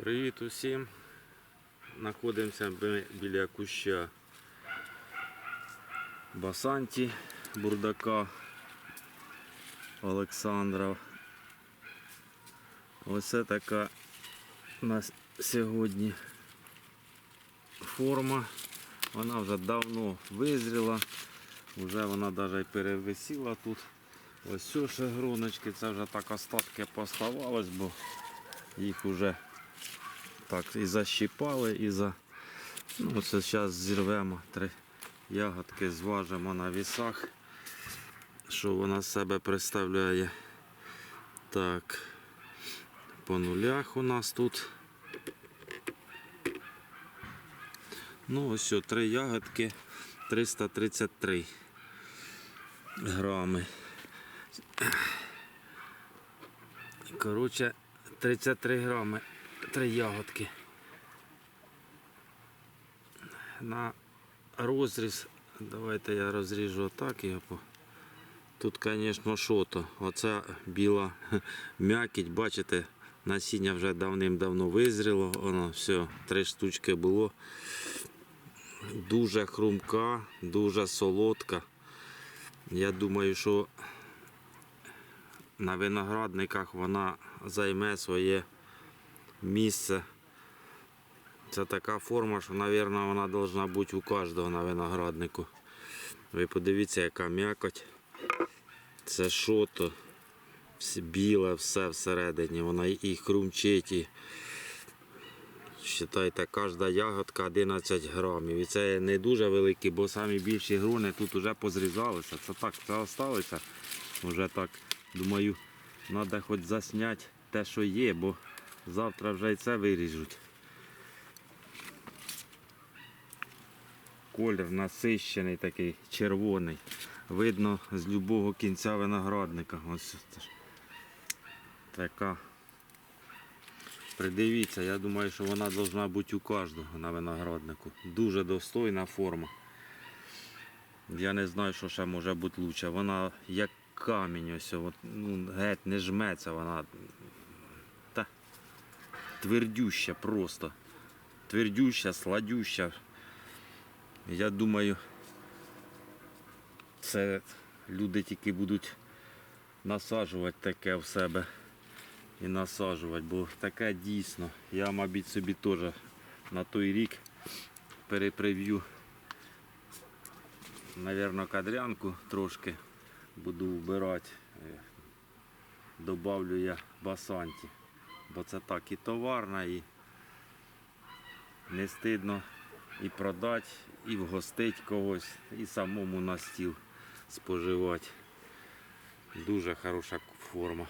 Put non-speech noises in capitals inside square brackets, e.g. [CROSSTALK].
Привіт усім. Знаходимося біля куща Басанті Бурдака Олександра. Ось така у нас сьогодні форма. Вона вже давно визріла, вже вона навіть перевисіла тут. Ось ще гроночки, це вже так остатки поставалось, бо їх вже так і защіпали, і за. Ну, це зараз зірвемо три ягодки, зважимо на вісах, що вона себе представляє. Так, по нулях у нас тут. Ну, ось що, три ягодки 333 грами. Коротше, 33 грами, три ягодки. На розріз, давайте я розріжу отак. Тут, звісно, що то. Оця біла [LAUGHS] м'якіть, бачите, насіння вже давним-давно визріло. Воно все, три штучки було. Дуже хрумка, дуже солодка. Я думаю, що на виноградниках вона займе своє місце. Це така форма, що, мабуть, вона повинна бути у кожного на винограднику. Ви подивіться, яка м'якоть. Це що то? Все біле, все всередині, вона і хрумчить. І... Считайте, кожна ягодка 11 грамів. І це не дуже великі, бо самі більші груни тут вже позрізалися. Це так, це осталося. Вже так, думаю, треба хоч засняти те, що є, бо завтра вже і це виріжуть. Колір насищений такий, червоний. Видно з любого кінця виноградника. Ось така. Придивіться, я думаю, що вона повинна бути у кожного на винограднику. Дуже достойна форма. Я не знаю, що ще може бути краще. Вона як камінь ось, от, ну, геть не жметься, вона твердюща просто. Твердюща, сладюща. Я думаю, це люди тільки будуть насаджувати таке в себе і насаджувати, бо таке дійсно. Я, мабуть, собі теж на той рік переприв'ю, навірно, кадрянку трошки буду вбирати. Е, Добавлю я басанті, бо це так і товарна, і не стидно і продати, і вгостити когось, і самому на стіл споживати. Дуже хороша форма.